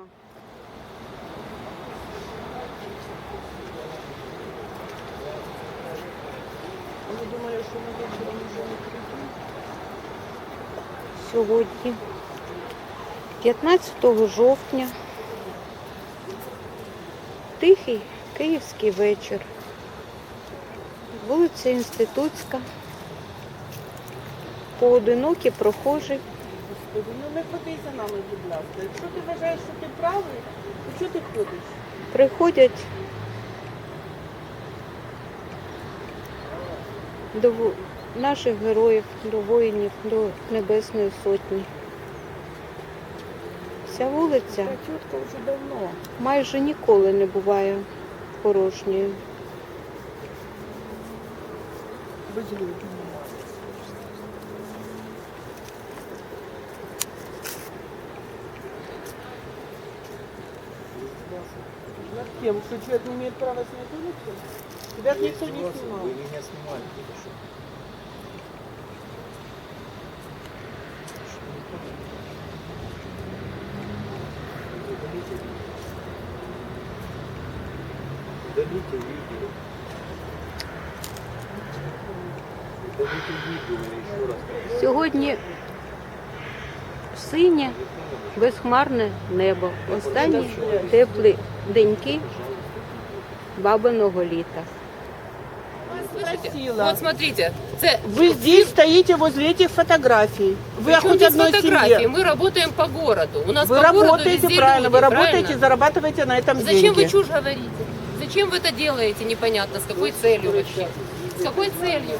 вона. Вони думали, що ми вечором вже не прийдемо. Сьогодні 15 жовтня. Тихий київський вечір. Вулиця Інститутська. Поодинокі Господи, ну не ходи за нами, будь ласка. Якщо ти вважаєш, що ти правий, то чого ти ходиш? приходять до наших героїв, до воїнів, до Небесної Сотні. Вся вулиця Ця вже давно. майже ніколи не буває порожньою. Безлюдно. Кем? Что человек не имеет права снять улицу? Тебя ж никто не снимал. Вы меня снимали только что. Удалите видео. Удалите видео еще раз. Сьогодні синє, безхмарне небо. Останні теплі деньки бабиного літа. Спросила. Вот смотрите, це Вы здесь стоите возле этих фотографий. Вы о причем хоть здесь одной фотографии. семье. Мы работаем по городу. У нас Вы по городу работаете везде правильно, люди, вы работаете, правильно? зарабатываете на этом Зачем деньги. вы чушь говорите? Зачем вы это делаете непонятно? С какой целью вообще? С какой целью?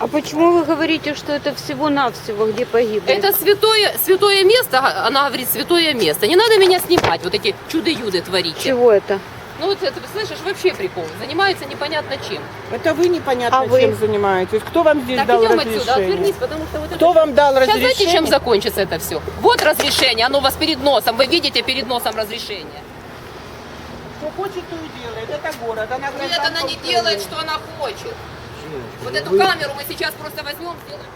А почему вы говорите, что это всего-навсего, где погибли? Это святое, святое место, она говорит, святое место. Не надо меня снимать, вот эти чудо-юды творите. Чего это? Ну вот это, слышишь, вообще прикол. Занимаются непонятно чем. Это вы непонятно А вы? чем занимаетесь. Кто вам здесь Так, дал идем разрешение? отсюда, отвернись, потому что вот Кто это... вам дал Сейчас разрешение? знаете, чем закончится это все? Вот разрешение, оно у вас перед носом. Вы видите перед носом разрешение. Что хочет, то и делает. Это город. Она Нет, гражданка она не делает, что она хочет. Вот эту камеру мы сейчас просто возьмем, сделаем.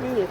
Нет.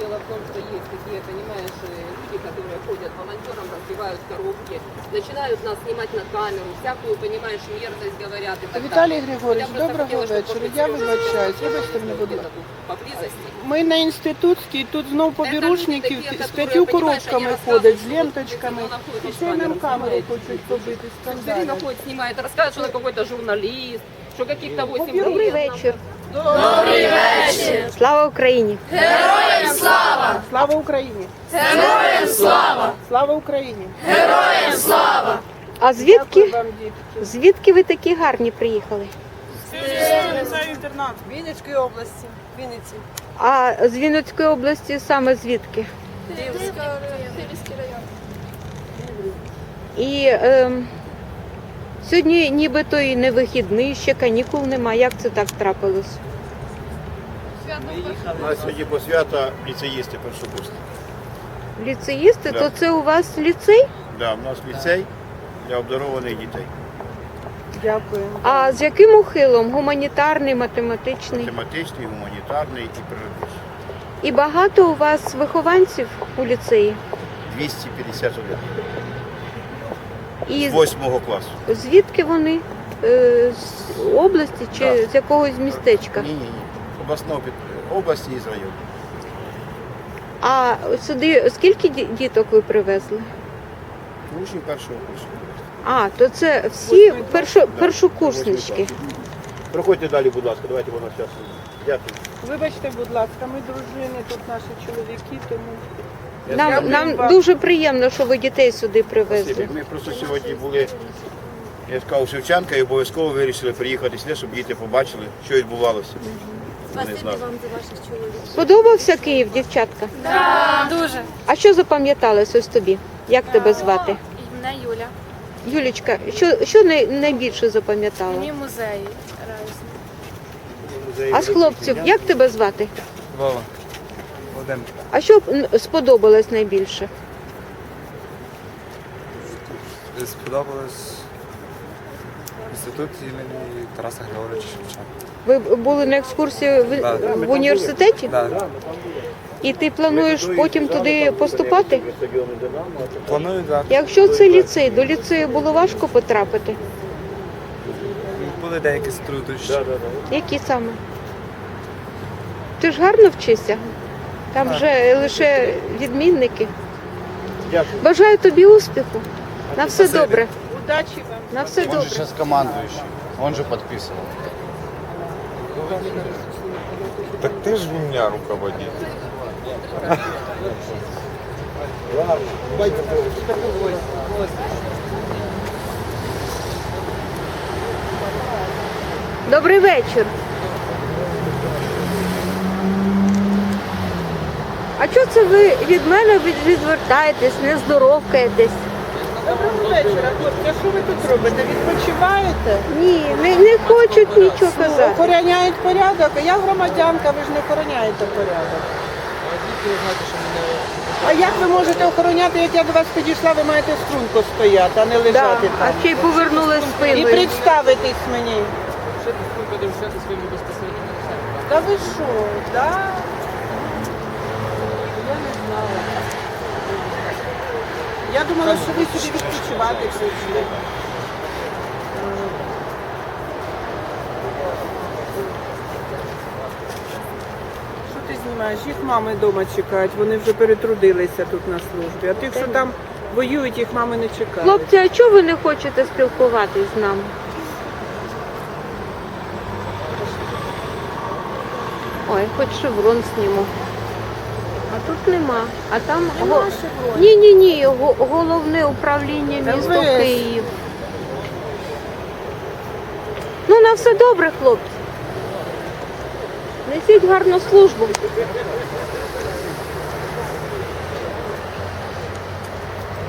Дело в том, что есть такие, понимаешь, э, люди, которые ходят волонтерам, разбивают коробки, начинают нас снимать на камеру, всякую, понимаешь, мерзость говорят и так Віталій далее. Григорович, Я просто доброго хотела, чтобы вечора. после Я съемки вибачаюсь, сделали вибачте мене, будь где-то ласка. тут Поблизости. Ми на інститутській, тут знов побірушників люди такі, з які, п'ятью понімаєш, коробками вони ходять, з розказують, ленточками. що вони І знаходять ще й нам камеру, камеру знімають. хочуть побити, Все время скандалять. ходит, снимает, рассказывает, что он какой-то журналист, что каких-то 8 Добрий лет. вечір. Добрий вечір. Слава Україні! Героям Слава Слава Україні! Героям слава! Слава Україні! Героям слава! А звідки? Вам, дітки. Звідки ви такі гарні приїхали? Інтернат. Вінницької області, Вінниці. А з Вінницької області саме звідки? Київський район. І ем, сьогодні нібито і не вихідний, ще канікул нема. Як це так трапилось? У нас сьогодні посвята ліцеїсти першокурсники. Ліцеїсти, Да. то це у вас ліцей? Да, у нас ліцей для обдарованих дітей. Дякую. А з яким ухилом? Гуманітарний, математичний? Тематичний, гуманітарний і природничий. І багато у вас вихованців у ліцеї? 251. І З 8 класу. звідки вони? Е, З області чи Так. з якогось містечка? Ні, ні, ні. Обласного під... області і з району. А сюди скільки діток ви привезли? Учні першого курсу. А, то це всі першо, першокурснички. Проходьте далі, будь ласка, давайте вона зараз. Дякую. Вибачте, будь ласка, ми дружини, тут наші чоловіки, тому Нам, нам дуже приємно, що ви дітей сюди привезли. Ми просто сьогодні були, я сказав, у Шевченка і обов'язково вирішили приїхати сюди, щоб діти побачили, що відбувалося. Вони знали. Сподобався Київ, дівчатка? Дуже. А що запам'яталось ось тобі? Як тебе звати? Мене Юля. Юлічка, що, що най, найбільше запам'ятала? Мені музеї. А з хлопців, як тебе звати? Вова. Володимир. А що сподобалось найбільше? Сподобалось Інститут імені Тараса Григоровича Шевченка. Ви були на екскурсії в, Да. в університеті? Да. І ти плануєш потім туди поступати? Планую, так. Якщо це ліцей, до ліцею було важко потрапити. Були деякі труднощі. Які саме? Ти ж гарно вчишся? Там же лише відмінники. Дякую. Бажаю тобі успіху. На все добре. Удачі вам. На все Он же добре. сейчас командующий. Он же подписывал. Так ты же у меня руководитель. Добрий вечір. А чого це ви від мене відвертаєтесь, не здоровкаєтесь? Доброго вечора, хлопці. Що ви тут робите? Відпочиваєте? Ні, не, не хочуть нічого Ну, казати. Охороняють порядок, а я громадянка, ви ж не охороняєте порядок. А як ви можете охороняти, як я до вас підійшла, ви маєте струнко стояти, а не Да, лежати а ще й повернули І спиною. представитись мені. Та ви що, да? Я не знала. Я думала, що ви сюди відпочивати прийшли. Що ти знімаєш? Їх мами вдома чекають, вони вже перетрудилися тут на службі. А тих, що там воюють, їх мами не чекають. Хлопці, а чого ви не хочете спілкуватись з нами? Ой, хоч шеврон зніму. А тут нема. А там Нема го... ні, ні, ні, го- головне управління місто МВС. Київ. Ну, на все добре, хлопці. Несіть гарну службу.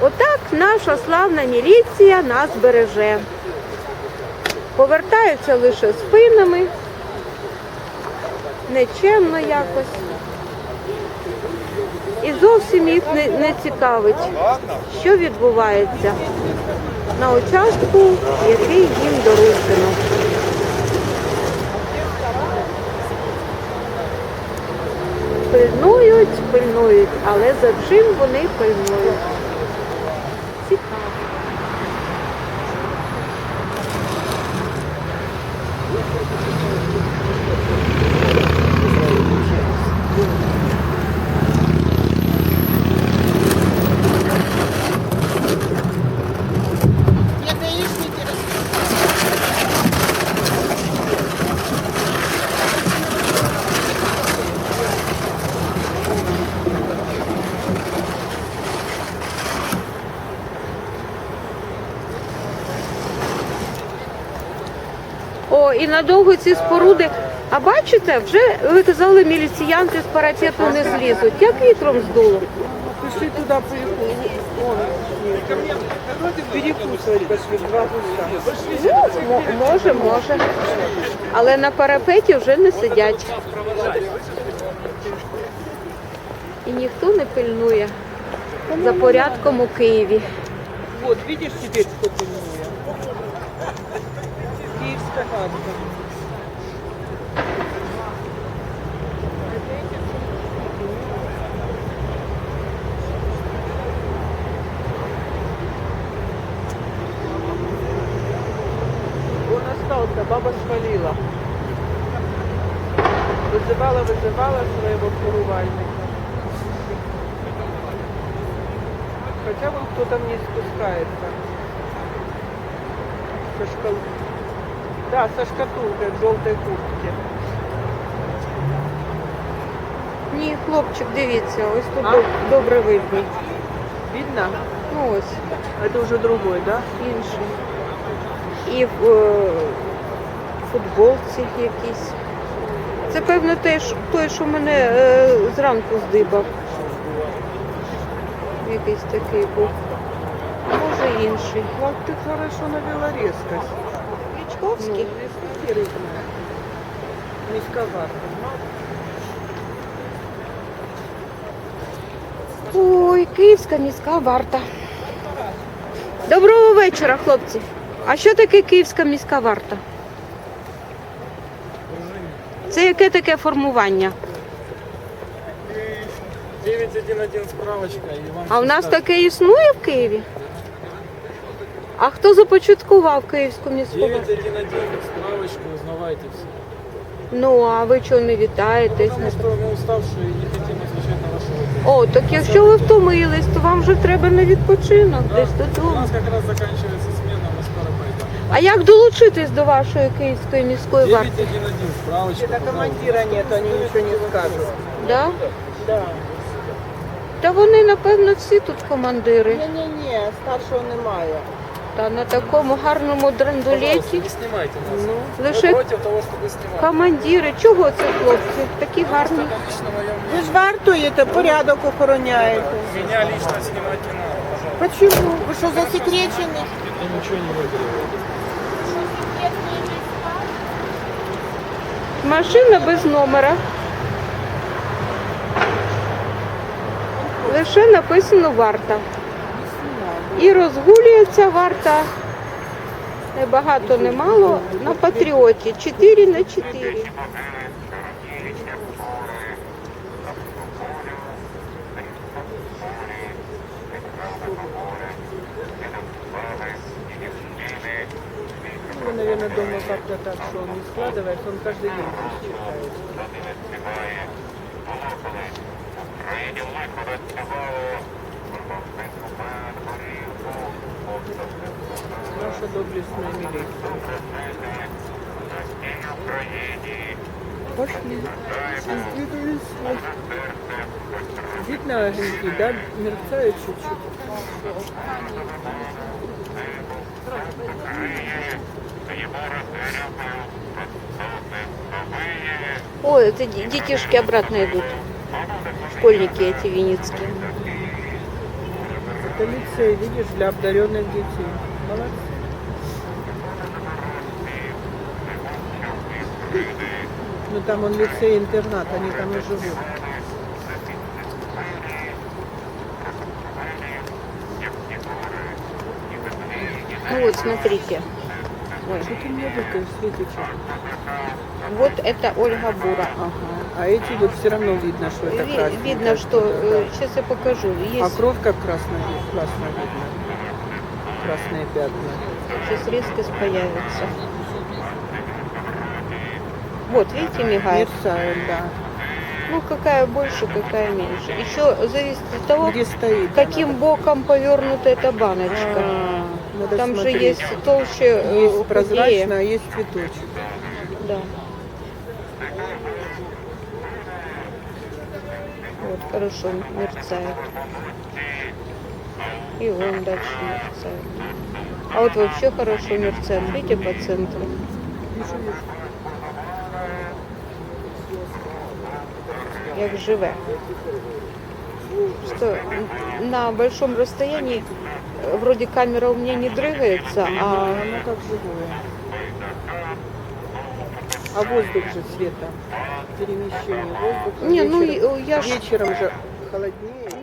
Отак наша славна міліція нас береже. Повертаються лише спинами, нечемно якось. І зовсім їх не, не цікавить, що відбувається на участку, який їм доручено. Пильнують, пильнують, але за чим вони пильнують? Цікаво. О, і надовго ці споруди. А бачите, вже ви казали, міліціянти з парапету не злізуть. Як вітром здуло? Пішли туди перекусувати. Ну, може, може. Але на парапеті вже не сидять. І ніхто не пильнує за порядком у Києві. Вот, видишь, теперь кто пильнує. Київська гадка. Он остался, баба свалила. Вызывала, вызывала своего фурувальника. Хотя вон кто-то вниз спускается. Со шкал... Да, со шкатулкой в желтой куртке. Ні, хлопчик, дивіться, ось тут А? доб- добре видно. Видно? Ну ось, Это уже другой, да? інший. І в е, футболці якійсь. Це, певно, той, що мене е, зранку здибав. Якийсь такий був. Може інший. Вот ты хорошо навела резкость. Кличковський? Ну, рыбная. Низковато. Ой, київська міська варта. Доброго вечора, хлопці. А що таке київська міська варта? Це яке таке формування? 911 справочка і вам А в нас таке існує в Києві? А хто започаткував київську міську варту? 911 справочку, узнавайте все. Ну, а ви чого не вітаєтесь? Потому что мы уставшие и не хотим отвечать на ваши вопросы. О, так якщо ви втомились, то вам вже треба на відпочинок, десь У додому. нас как раз заканчивается смена, мы скоро пойдем. А як долучитись до вашої київської міської варти? 911 справочку. Когда командира нет, они ничего не скажут. Да? Да. Та вони, напевно, всі тут командири. Ні-ні-ні, старшого немає. Та на такому гарному Пожалуйста, драндулеті не снимайте нас. Мы лише против того, чтобы снимать. командири. Чого це хлопці? Такі гарні. Просто лично мое Ви ж вартуєте, порядок охороняєте. Меня лично снимать не надо, пожалуйста. Почему? Ви що засекречені? Я ничего не выиграю. Машина без номера. Лише написано варта. І розгулюється варта. Не багато, не мало. На патріоті. 4 на 4. Ну, наверное, дома как-то так, что он не складывается, он каждый день доблестная милиция. Пошли. Видно огоньки, да? Мерцают чуть-чуть. Ой, это де- детишки обратно идут. Школьники эти винницкие. Это лицей, видишь, для одаренных детей. Молодцы. Ну там он лицей-интернат, они там и живут. Ну вот, смотрите. Ой, Что ты мне Светочка? вот это Ольга Бура. Ага. А эти вот все равно видно, что это Ви- красненькое. видно, что... сейчас я покажу. А Есть кровь как красная, классно видно. Красные пятна. сейчас резкость появится. Вот, видите, мигает. Мерцают, да. Ну, какая больше, какая меньше. Еще зависит от того, Где стоит каким она? боком повернута эта баночка. А, надо Там же смотреть. есть толще, э, Есть а есть цветочек. Да. Вот, хорошо мерцает. И он дальше мерцает. А вот вообще хорошо мерцает. Видите, по центру. Як живе. Что на большом расстоянии э, вроде камера у меня не дрыгается, А оно как живое. А воздух же света. Перемещение воздуха. не, ну Вечером- ну я же... Вечером же холоднее.